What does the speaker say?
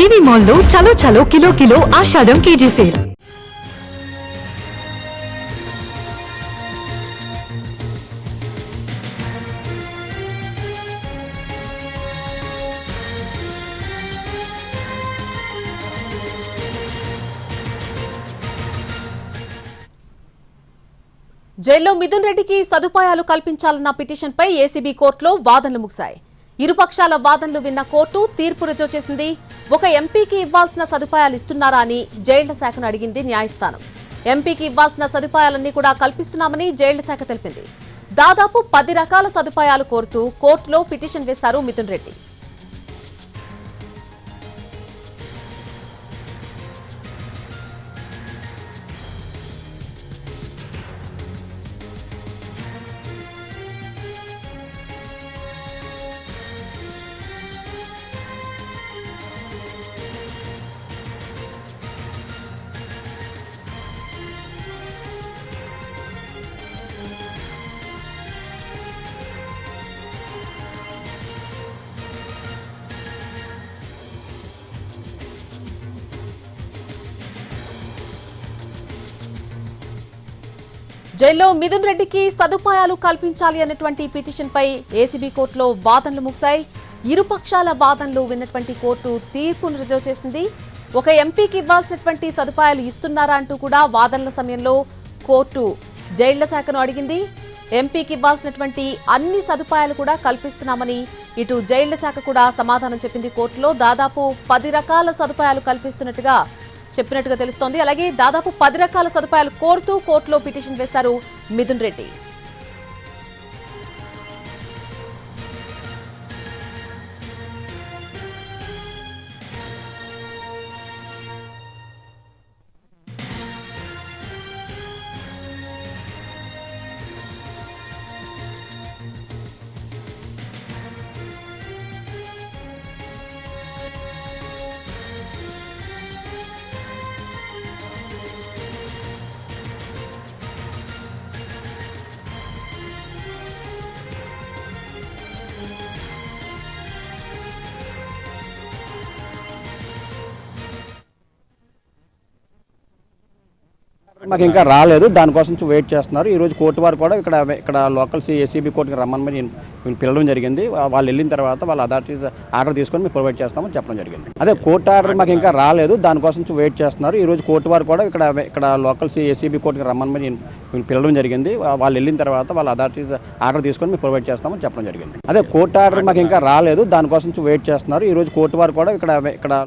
జీవి మాల్లో చలో చలో కిలో కిలో ఆషాఢం కేజీ సేల్. జైల్లో మిథున్ రెడ్డికి సదుపాయాలు కల్పించాలన్న పిటిషన్పై ఏసీబీ కోర్టులో వాదనలు ముగిశాయి. ఇరుపక్షాల వాదనలు విన్న కోర్టు తీర్పు రుజువు చేసింది. ఒక ఎంపీకి ఇవ్వాల్సిన సదుపాయాలు ఇస్తున్నారా అని జైళ్ళ శాఖను అడిగింది న్యాయస్థానం. ఎంపీకి ఇవ్వాల్సిన సదుపాయాలన్నీ కూడా కల్పిస్తున్నామని జైళ్ళ శాఖ తెలిపింది. దాదాపు పది రకాల సదుపాయాలు కోరుతూ కోర్టులో పిటిషన్ వేశారు మిథున్ రెడ్డి. జైల్లో మిథున్ రెడ్డికి సదుపాయాలు కల్పించాలి అన్నటువంటి పిటిషన్పై ఏసీబీ కోర్టులో వాదనలు ముగిశాయి. ఇరుపక్షాల వాదనలు విన్నటువంటి కోర్టు తీర్పును రిజర్వ్ చేసింది. ఒక ఎంపీకి ఇవ్వాల్సినటువంటి సదుపాయాలు ఇస్తున్నారా అంటూ కూడా వాదనల సమయంలో కోర్టు జైళ్ళ శాఖను అడిగింది. ఎంపీకి ఇవ్వాల్సినటువంటి అన్ని సదుపాయాలు కూడా కల్పిస్తున్నామని ఇటు జైళ్ళ శాఖ కూడా సమాధానం చెప్పింది కోర్టులో. దాదాపు పది రకాల సదుపాయాలు కల్పిస్తున్నట్టుగా చెప్పినట్టుగా తెలుస్తోంది. అలాగే దాదాపు పది రకాల సదుపాయాలు కోరుతూ కోర్టులో పిటిషన్ వేశారు మిథున్ రెడ్డి. మాకు ఇంకా రాలేదు. దానికోసం వెయిట్ చేస్తున్నారు. ఈరోజు కోర్టు వారు కూడా ఇక్కడ ఇక్కడ లోకల్ ఏసీబీ కోర్టుకి రమ్మని నేను పిలవడం జరిగింది. వాళ్ళు వెళ్ళిన తర్వాత వాళ్ళ అథారిటీ ఆర్డర్ తీసుకొని మేము ప్రొవైడ్ చేస్తామని చెప్పడం జరిగింది. అదే కోర్టు ఆర్డర్ మాకు ఇంకా రాలేదు. దానికోసం వెయిట్ చేస్తున్నారు. ఈరోజు కోర్టు వారు కూడా ఇక్కడ ఇక్కడ లోకల్ ఏసీబీ కోర్టుకి రమ్మని నేను పిలవడం జరిగింది. వాళ్ళు వెళ్ళిన తర్వాత వాళ్ళ అథారిటీ ఆర్డర్ తీసుకొని మేము ప్రొవైడ్ చేస్తామని చెప్పడం జరిగింది. అదే కోర్టు ఆర్డర్ మాకు ఇంకా రాలేదు. దానికోసం వెయిట్ చేస్తున్నారు. ఈరోజు కోర్టు వారు కూడా ఇక్కడ ఇక్కడ